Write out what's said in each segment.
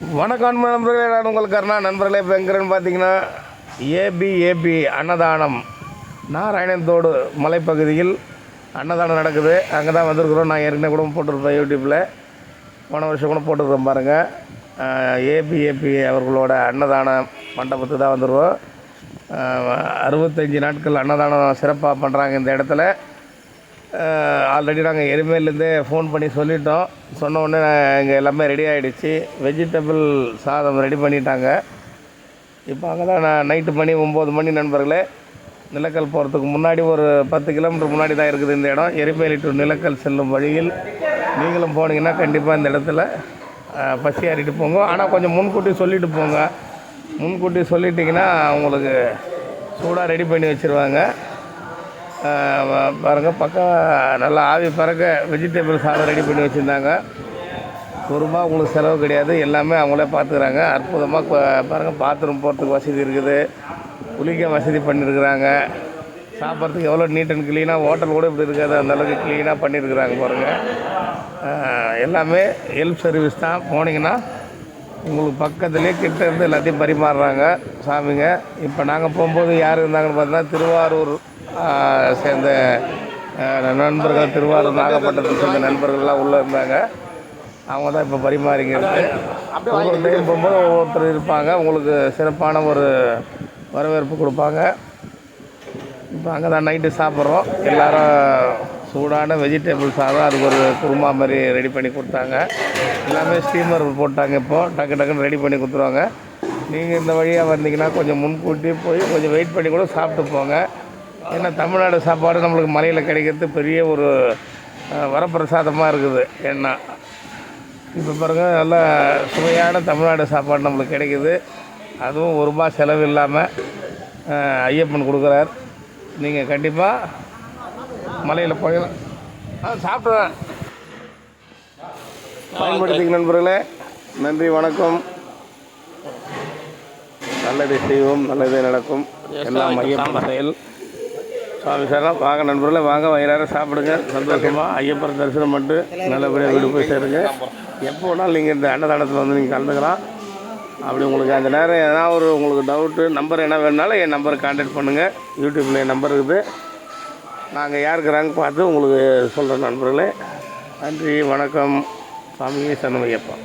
வணக்கம் நண்பர்களே நான் உங்கள் கருணா. நண்பர்களே இப்போ எங்கிறேன்னு பார்த்தீங்கன்னா ஏபி ஏபி அன்னதானம். நாராயணத்தோடு மலைப்பகுதியில் அன்னதானம் நடக்குது. அங்கே தான் வந்திருக்கிறோம். நான் ஏற்கனவே கூட போட்டிருப்பேன் யூடியூப்பில் போன வருஷம் கூட போட்டிருக்கேன் பாருங்கள் ஏபி ஏபி அவர்களோட அன்னதான மண்டபத்துக்கு தான் வந்துடுவோம் அறுபத்தஞ்சி நாட்கள் அன்னதானம் சிறப்பாக பண்ணுறாங்க இந்த இடத்துல. ஆல்ரெடி நாங்கள் எருமையிலேருந்தே ஃபோன் பண்ணி சொல்லிட்டோம். சொன்ன உடனே இங்கே எல்லாமே ரெடி ஆகிடுச்சு வெஜிடபிள் சாதம் ரெடி பண்ணிட்டாங்க. இப்போ அங்கே தான் நான் நைட்டு மணி ஒம்பது மணி நண்பர்களே. நிலக்கல் போகிறதுக்கு முன்னாடி ஒரு பத்து கிலோமீட்டர் முன்னாடி தான் இருக்குது இந்த இடம். எரிமேலி டு நிலக்கல் செல்லும் வழியில் நீங்களும் போனீங்கன்னா கண்டிப்பாக இந்த இடத்துல பசி ஆறிட்டு போங்க. ஆனால் கொஞ்சம் முன்கூட்டி சொல்லிட்டு போங்க. முன்கூட்டி சொல்லிட்டிங்கன்னா உங்களுக்கு சூடாக ரெடி பண்ணி வச்சுருவாங்க. பாருங்கள் பக்கம் நல்லா ஆவி பறக்க வெஜிடபிள் சாதம் ரெடி பண்ணி வச்சுருந்தாங்க. ஒரு ரூபா உங்களுக்கு செலவு கிடையாது எல்லாமே அவங்களே பார்த்துக்கிறாங்க அற்புதமாக பாருங்கள் பாத்ரூம் போகிறதுக்கு வசதி இருக்குது. குளிக்க வசதி பண்ணியிருக்கிறாங்க சாப்பிட்றதுக்கு எவ்வளோ நீட் அண்ட் க்ளீனாக ஹோட்டல் கூட இப்படி இருக்காது அந்தளவுக்கு க்ளீனாக பண்ணியிருக்கிறாங்க பாருங்கள் எல்லாமே ஹெல்ப் சர்வீஸ் தான். போனீங்கன்னா உங்களுக்கு பக்கத்துலேயே கிட்ட இருந்து எல்லாத்தையும் பரிமாறுறாங்க. சாமிங்க இப்போ நாங்கள் போகும்போது யார் இருந்தாங்கன்னு பார்த்தீங்கன்னா திருவாரூர் சேர்ந்த நண்பர்கள் திருவாரூர் நாகப்பட்டினத்தை சேர்ந்த நண்பர்கள்லாம் உள்ளே இருந்தாங்க. அவங்க தான் இப்போ பரிமாறிங்கிறது ஒவ்வொரு டைம் போகும்போது ஒவ்வொருத்தர் இருப்பாங்க. உங்களுக்கு சிறப்பான ஒரு வரவேற்பு கொடுப்பாங்க. இப்போ அங்கே தான் நைட்டு சாப்பிட்றோம். எல்லாரும் சூடான வெஜிடபிள் சாதம் அதுக்கு ஒரு குருமா மாதிரி ரெடி பண்ணி கொடுத்தாங்க. எல்லாமே ஸ்டீமர் போட்டாங்க இப்போது டக்கு டக்குன்னு ரெடி பண்ணி கொடுத்துருவாங்க. நீங்கள் இந்த வழியாக வந்தீங்கன்னா கொஞ்சம் முன்கூட்டி போய் கொஞ்சம் வெயிட் பண்ணி கூட சாப்பிட்டு போங்க. ஏன்னா தமிழ்நாடு சாப்பாடு நம்மளுக்கு மலையில் கிடைக்கிறது பெரிய ஒரு வரப்பிரசாதமாக இருக்குது. ஏன்னா இப்போ பாருங்கள் நல்ல சுவையான தமிழ்நாடு சாப்பாடு நம்மளுக்கு கிடைக்குது. அதுவும் ஒரு ரூபா செலவு இல்லாமல் ஐயப்பன் கொடுக்குறார். நீங்கள் கண்டிப்பாக மலையில் போயலாம். ஆ சாப்பிட்றேன். பயன்படுத்திக்க நண்பர்களே நன்றி வணக்கம். நல்லதை செய்வோம் நல்லதே நடக்கும். எல்லாம் ஐயப்பன் செயல். சுவாமி சரணம் வாங்க நண்பர்களே வாங்க. வயிறார சாப்பிடுங்க. சந்தோஷமாக ஐயப்பன் தரிசனம் பண்ணிட்டு நல்லபடியாக வீடு போய் சேருங்க. எப்போ வேணாலும் நீங்கள் இந்த அன்னதானத்தில் வந்து நீங்கள் கலந்துக்கலாம். அப்படி உங்களுக்கு அந்த நேரம் எதனா ஒரு உங்களுக்கு டவுட்டு நம்பர் என்ன வேணுனாலும் என் நம்பரை காண்டாக்ட் பண்ணுங்கள் யூடியூப்பில் என் நம்பர் இருக்குது. நாங்கள் யாருக்கிறாங்க பார்த்து உங்களுக்கு சொல்கிறேன் நண்பர்களே. நன்றி வணக்கம். சாமியே சண்முகையப்பா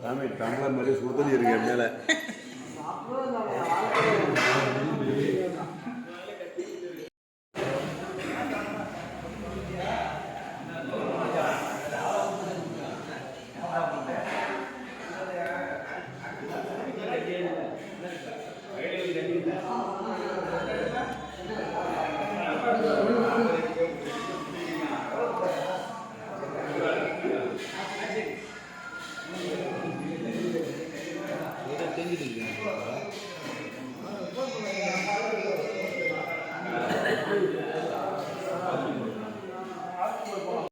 சாமி டம்ளர் மாதிரி சுடுதண்ணி இருக்கு என் மேலே.